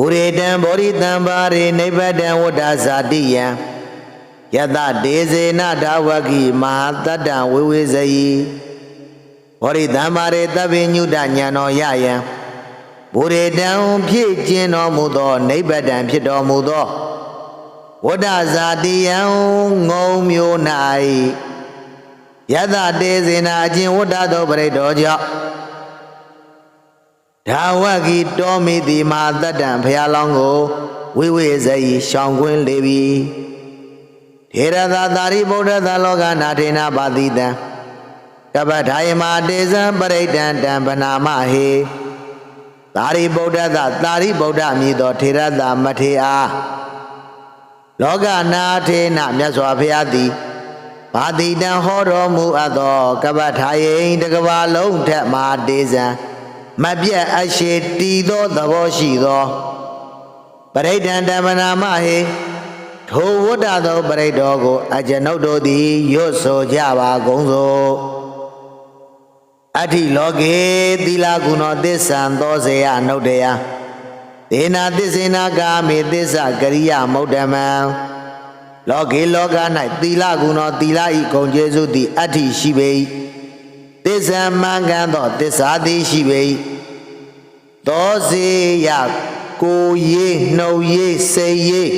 ပုရိတံဘောရိတံပါရိနိဗ္ဗတံဝတ္တဇာတိယံယတဒေဇေနဓဝကိမဟာတတ္တံဝိဝေဇယီဘောရိတံပါရိသဗ္ဗညုတညာနောယယံပုရိတံဖြည့်ကျင်တော်မူသောနိဗ္ဗတံဖြစ်တော်မူသောဝတ္တဇာတိယံငုံမျိုး၌ယတတေဇေနအကျင့်ဝတ္တသောပရိတော်ကြောင့် ဒါဝကီတောမိတိမဟာတတ္တံဘုရားလောင်းကိုဝိဝေဇယီရှောင်ကွင်းလေပြီထေရသာသာရိဗုဒ္ဓသာလောကနာထေနပါတိတံကပ္ပထာယမတေဇံပရိဒံတံဗနာမဟေသာရိဗုဒ္ဓသာသာရိဗုဒ္ဓမြည်သောထေရသာမထေအားလောကနာထေနမြတ်စွာဘုရားသည်ပါတိတံဟောတော်မူအပ်သောကပ္ပထာယိတကဘာလုံးထက်မဟာတေဇံ မပြတ်အရှိတည်သောသဘောရှိသောပရိဒံတမနာမဟေထိုဝတ္တသောပရိတော်ကို အကျွန်ုပ်တို့သည်ရွတ်ဆိုကြပါကုန်စို့အဋ္ဌိလောကေသီလကုဏောသစ္ဆံသောစေယနုတ္တယဒေနာသစ္စေနာကာမေသစ္စာကရိယမௌဒ္ဓမံလောကေလောက၌သီလကုဏောသီလဤဂုံကျေးဇူးသည်အဋ္ဌိရှိပေ၏ သစ္စာမှန်ကန်သောသစ္စာသည်ရှိပေ၏သောစေယကိုရေးနှုတ်ရေးစိတ်ရေး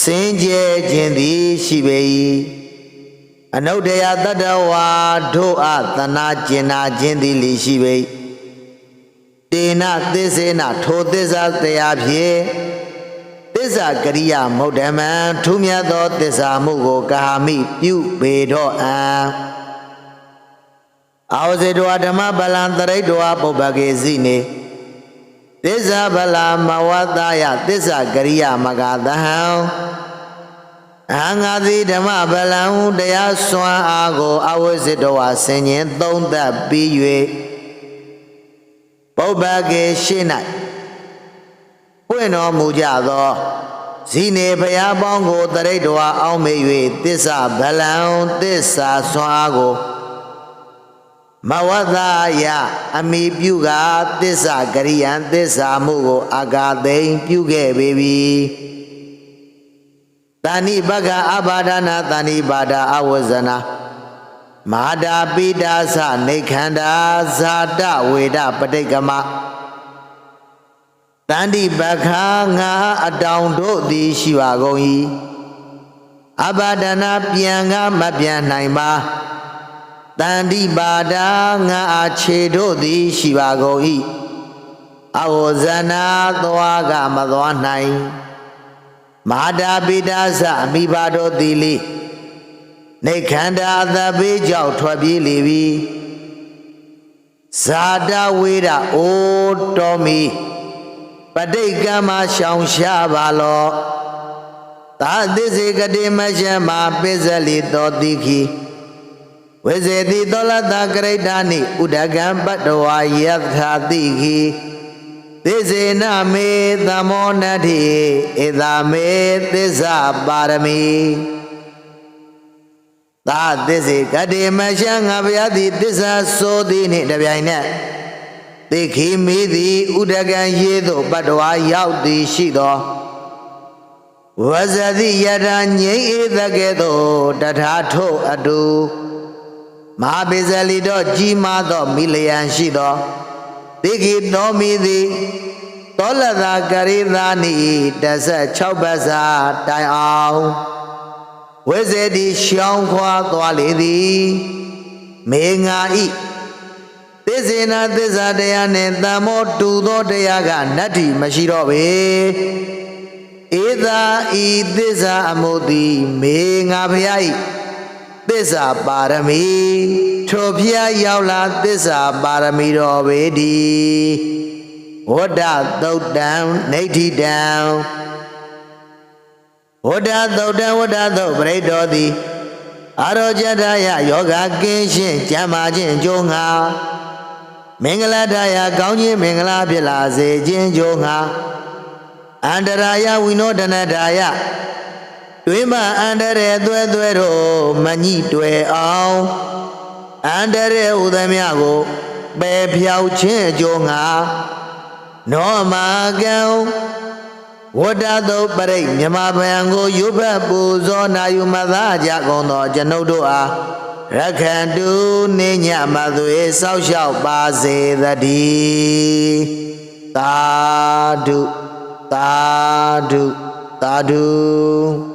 စင်ကြယ်ခြင်းသည်ရှိပေ၏အနုတ္တယတတ္တဝါတို့အသနာကျင်နာခြင်းသည်လီရှိပေ၏တေနသစ္စေနထိုသစ္စာတရားဖြင့်သစ္စာကရိယာမௌဒ္ဓမံထူးမြတ်သောသစ္စာမှုကိုကာမိပြုပေတော့အံ အာဝဇေတောဓမ္မပလံတရိတ်တောပုပ္ပကေစီနေသစ္စာဗလာမဝတ္တယသစ္စာကရိယာမဂသဟံအဟံငါသည်ဓမ္မဗလံတရားစွမ်းအားကိုအဝိဇ္ဇတောဝဆင်ញင်သုံးသပ်ပြီး၍ပုပ္ပကေရှိ၌ပွင့်တော်မူကြသောဇီနေဘုရားပေါင်းကိုတရိတ်တော်အောင်းမေ၍သစ္စာဗလံသစ္စာစွမ်းအားကို မဝတ္တယအမိပြုကသစ္စာကရိယံသစ္စာမှုကိုအာဂါသိမ့်ပြုခဲ့ပေပြီတဏိပက္ခအဘာဒနာတဏိပါဒအဝဇနာမဟာတာပိတာသနေခန္ဓာဇာတဝေဒပဋိကမတန္တိပက္ခငါအတောင်တို့သည်ရှိပါကုန်၏အဘာဒနာပြန်ကမပြန်နိုင်ပါ တန္တိပါဒာငါအာခြေတို့သည် ရှိပါကုန်၏အဝဇနာသွားကမသွားနိုင်မဟာတာပိတာသအမိပါတို့သည်လေနေခန္ဓာအသဘေးကြောင့်ထွက်ပြေးလေပြီဇာတဝေဒအိုတော်မီပဋိကမ္မရှောင်ရှားပါလောသာသစ္စေကတိမရှမပိစလိတောတိခိ ဝေစေတိသောလတကရိဋ္ဌာနိဥဒကံပတ္တဝါယထာတိခိသေစေနမေသမောနတ္ထိဧသာမေသစ္စာပါရမီသာသစ္စေကတိမရှံငါဘုရားသည်သစ္စာဆိုသည်နှင့်တပြိုင်နက်သိခိမိသည်ဥဒကံရေးသို့ပတ္တဝါရောက်သည်ရှိသောဝဇတိယထာငိမ့်ဧသကဲ့သို့တထာထုအတူ မဟာပိဇလိတော့ကြီးမားသောမိလျံရှိသောသိခိတော်မီသည်သောလသာကရိသာနိ16ပတ်စာတိုင်အောင်ဝိဇ္ဇတိရှောင်းခွာသွားလေသည်မေငါဤသစ္စေနာသစ္စာတရားနှင့်တမ္မောတူသောတရားကနတ္တိမရှိတော့ပေဧသာဤသစ္စာအမှုသည် မေငါဖျားဤ သစ္စာပါရမီထိုဖျားရောက်လာသစ္စာပါရမီတော်ပေဒီဝဒ္ဒသုတ်တံနေဋ္ဌိတံဝဒ္ဒသုတ်တံဝဒ္ဒသုတ်ပရိတော်သည်အာရောကြတယယောဂကင်းရှင်းကျမ်းမာခြင်းကြိုးငါမင်္ဂလာတယကောင်းခြင်းမင်္ဂလာဖြစ်လာစေခြင်းကြိုးငါအန္တရာယဝိနောဒနတာယ တွင်မအန္တရဲသွဲသွဲတို့မညိတွေ့အောင်အန္တရဲဥသမျှကိုပယ်ဖြောက်ခြင်းအကျိုးငါနောမကံဝတ္တသုပရိတ်မြမဗယံကိုရုပ်ဘတ်ပူဇော်နာယူမသာကြကုန်သောကျွန်ုပ်တို့အားရခန္တုနေညမသွေစောက်ရှောက်ပါစေသတည်းသာဓုသာဓုသာဓု